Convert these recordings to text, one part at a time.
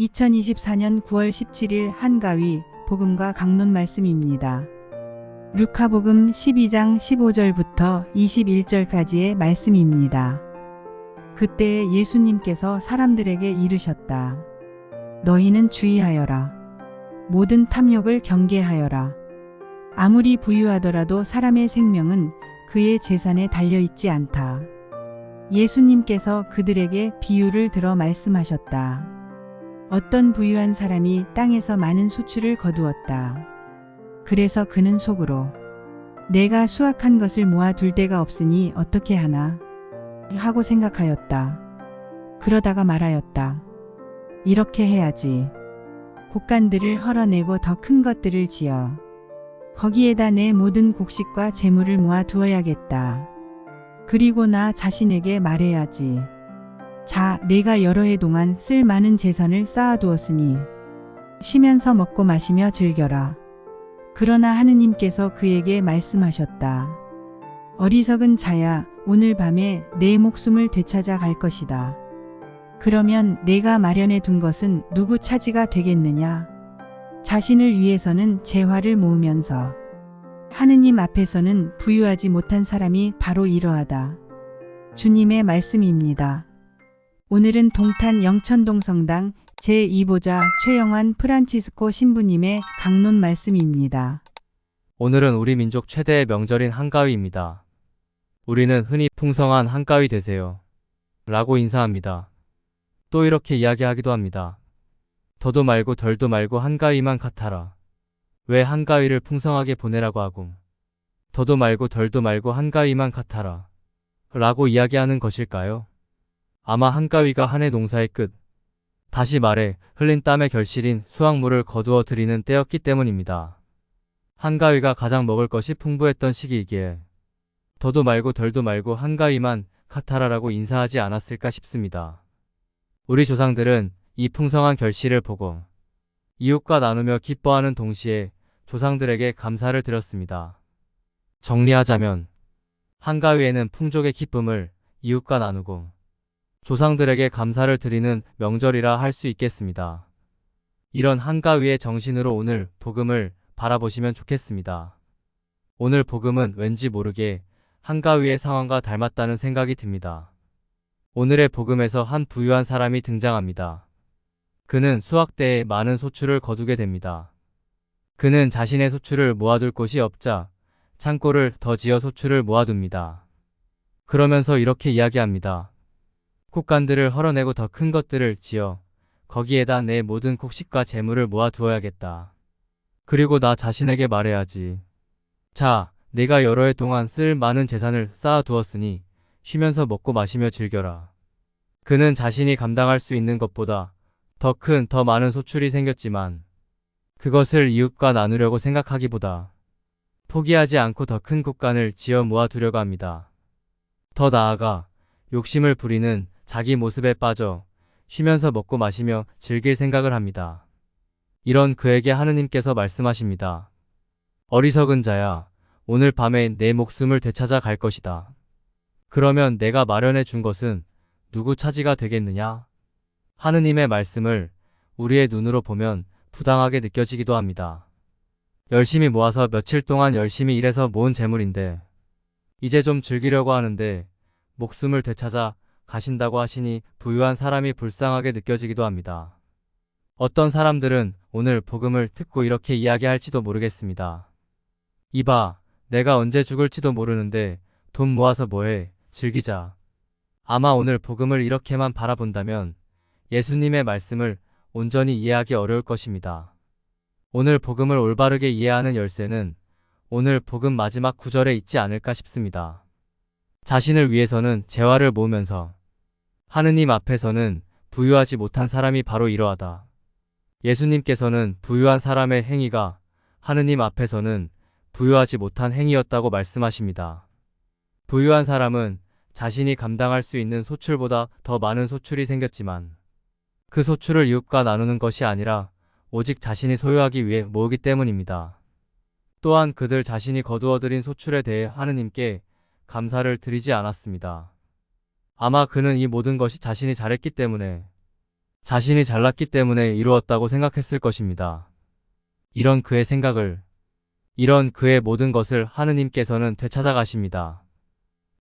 2024년 9월 17일 한가위 복음과 강론 말씀입니다. 루카복음 12장 15절부터 21절까지의 말씀입니다. 그때 예수님께서 사람들에게 이르셨다. 너희는 주의하여라. 모든 탐욕을 경계하여라. 아무리 부유하더라도 사람의 생명은 그의 재산에 달려있지 않다. 예수님께서 그들에게 비유를 들어 말씀하셨다. 어떤 부유한 사람이 땅에서 많은 수출을 거두었다. 그래서 그는 속으로 내가 수확한 것을 모아 둘 데가 없으니 어떻게 하나 하고 생각하였다. 그러다가 말하였다. 이렇게 해야지. 곡간들을 헐어내고 더 큰 것들을 지어 거기에다 내 모든 곡식과 재물을 모아 두어야겠다. 그리고 나 자신에게 말해야지. 자, 내가 여러 해 동안 쓸 많은 재산을 쌓아두었으니 쉬면서 먹고 마시며 즐겨라. 그러나 하느님께서 그에게 말씀하셨다. 어리석은 자야, 오늘 밤에 내 목숨을 되찾아 갈 것이다. 그러면 내가 마련해 둔 것은 누구 차지가 되겠느냐? 자신을 위해서는 재화를 모으면서 하느님 앞에서는 부유하지 못한 사람이 바로 이러하다. 주님의 말씀입니다. 오늘은 동탄 영천동 성당 제2보자 최영환 프란치스코 신부님의 강론 말씀입니다. 오늘은 우리 민족 최대의 명절인 한가위입니다. 우리는 흔히 풍성한 한가위 되세요. 라고 인사합니다. 또 이렇게 이야기하기도 합니다. 더도 말고 덜도 말고 한가위만 같아라. 왜 한가위를 풍성하게 보내라고 하고 더도 말고 덜도 말고 한가위만 같아라. 라고 이야기하는 것일까요? 아마 한가위가 한 해 농사의 끝. 다시 말해 흘린 땀의 결실인 수확물을 거두어 드리는 때였기 때문입니다. 한가위가 가장 먹을 것이 풍부했던 시기이기에 더도 말고 덜도 말고 한가위만 카타라라고 인사하지 않았을까 싶습니다. 우리 조상들은 이 풍성한 결실을 보고 이웃과 나누며 기뻐하는 동시에 조상들에게 감사를 드렸습니다. 정리하자면 한가위에는 풍족의 기쁨을 이웃과 나누고 조상들에게 감사를 드리는 명절이라 할 수 있겠습니다. 이런 한가위의 정신으로 오늘 복음을 바라보시면 좋겠습니다. 오늘 복음은 왠지 모르게 한가위의 상황과 닮았다는 생각이 듭니다. 오늘의 복음에서 한 부유한 사람이 등장합니다. 그는 수확 때에 많은 소출을 거두게 됩니다. 그는 자신의 소출을 모아둘 곳이 없자 창고를 더 지어 소출을 모아둡니다. 그러면서 이렇게 이야기합니다. 콧간들을 헐어내고 더 큰 것들을 지어 거기에다 내 모든 곡식과 재물을 모아 두어야겠다. 그리고 나 자신에게 말해야지. 자, 내가 여러 해 동안 쓸 많은 재산을 쌓아 두었으니 쉬면서 먹고 마시며 즐겨라. 그는 자신이 감당할 수 있는 것보다 더 큰, 더 많은 소출이 생겼지만 그것을 이웃과 나누려고 생각하기보다 포기하지 않고 더큰 곡간을 지어 모아 두려고 합니다. 더 나아가 욕심을 부리는 자기 모습에 빠져 쉬면서 먹고 마시며 즐길 생각을 합니다. 이런 그에게 하느님께서 말씀하십니다. 어리석은 자야, 오늘 밤에 내 목숨을 되찾아 갈 것이다. 그러면 내가 마련해 준 것은 누구 차지가 되겠느냐? 하느님의 말씀을 우리의 눈으로 보면 부당하게 느껴지기도 합니다. 열심히 모아서 며칠 동안 열심히 일해서 모은 재물인데, 이제 좀 즐기려고 하는데, 목숨을 되찾아 가신다고 하시니 부유한 사람이 불쌍하게 느껴지기도 합니다. 어떤 사람들은 오늘 복음을 듣고 이렇게 이야기할지도 모르겠습니다. 이봐, 내가 언제 죽을지도 모르는데 돈 모아서 뭐해, 즐기자. 아마 오늘 복음을 이렇게만 바라본다면 예수님의 말씀을 온전히 이해하기 어려울 것입니다. 오늘 복음을 올바르게 이해하는 열쇠는 오늘 복음 마지막 구절에 있지 않을까 싶습니다. 자신을 위해서는 재화를 모으면서 하느님 앞에서는 부유하지 못한 사람이 바로 이러하다. 예수님께서는 부유한 사람의 행위가 하느님 앞에서는 부유하지 못한 행위였다고 말씀하십니다. 부유한 사람은 자신이 감당할 수 있는 소출보다 더 많은 소출이 생겼지만 그 소출을 이웃과 나누는 것이 아니라 오직 자신이 소유하기 위해 모으기 때문입니다. 또한 그들 자신이 거두어들인 소출에 대해 하느님께 감사를 드리지 않았습니다. 아마 그는 이 모든 것이 자신이 잘했기 때문에 자신이 잘났기 때문에 이루었다고 생각했을 것입니다. 이런 그의 생각을, 이런 그의 모든 것을 하느님께서는 되찾아 가십니다.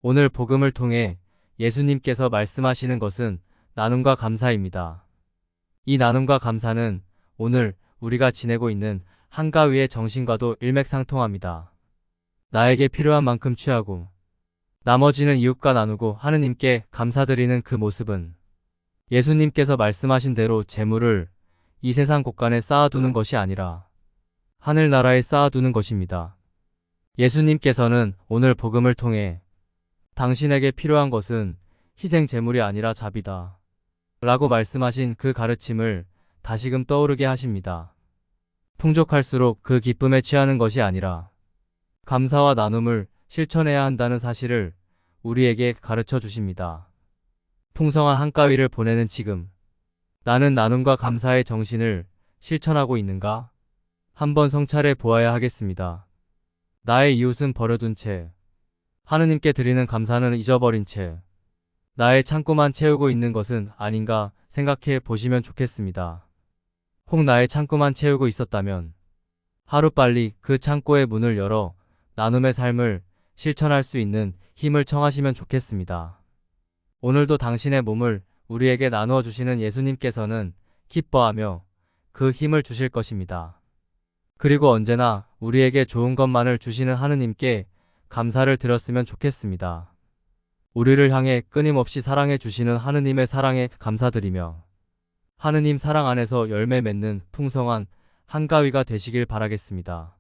오늘 복음을 통해 예수님께서 말씀하시는 것은 나눔과 감사입니다. 이 나눔과 감사는 오늘 우리가 지내고 있는 한가위의 정신과도 일맥상통합니다. 나에게 필요한 만큼 취하고 나머지는 이웃과 나누고 하느님께 감사드리는 그 모습은 예수님께서 말씀하신 대로 재물을 이 세상 곳간에 쌓아두는 것이 아니라 하늘나라에 쌓아두는 것입니다. 예수님께서는 오늘 복음을 통해 당신에게 필요한 것은 희생 재물이 아니라 자비다. 라고 말씀하신 그 가르침을 다시금 떠오르게 하십니다. 풍족할수록 그 기쁨에 취하는 것이 아니라 감사와 나눔을 실천해야 한다는 사실을 우리에게 가르쳐 주십니다. 풍성한 한가위를 보내는 지금 나는 나눔과 감사의 정신을 실천하고 있는가? 한번 성찰해 보아야 하겠습니다. 나의 이웃은 버려둔 채 하느님께 드리는 감사는 잊어버린 채 나의 창고만 채우고 있는 것은 아닌가 생각해 보시면 좋겠습니다. 혹 나의 창고만 채우고 있었다면 하루빨리 그 창고의 문을 열어 나눔의 삶을 실천할 수 있는 힘을 청하시면 좋겠습니다. 오늘도 당신의 몸을 우리에게 나누어 주시는 예수님께서는 기뻐하며 그 힘을 주실 것입니다. 그리고 언제나 우리에게 좋은 것만을 주시는 하느님께 감사를 드렸으면 좋겠습니다. 우리를 향해 끊임없이 사랑해 주시는 하느님의 사랑에 감사드리며 하느님 사랑 안에서 열매 맺는 풍성한 한가위가 되시길 바라겠습니다.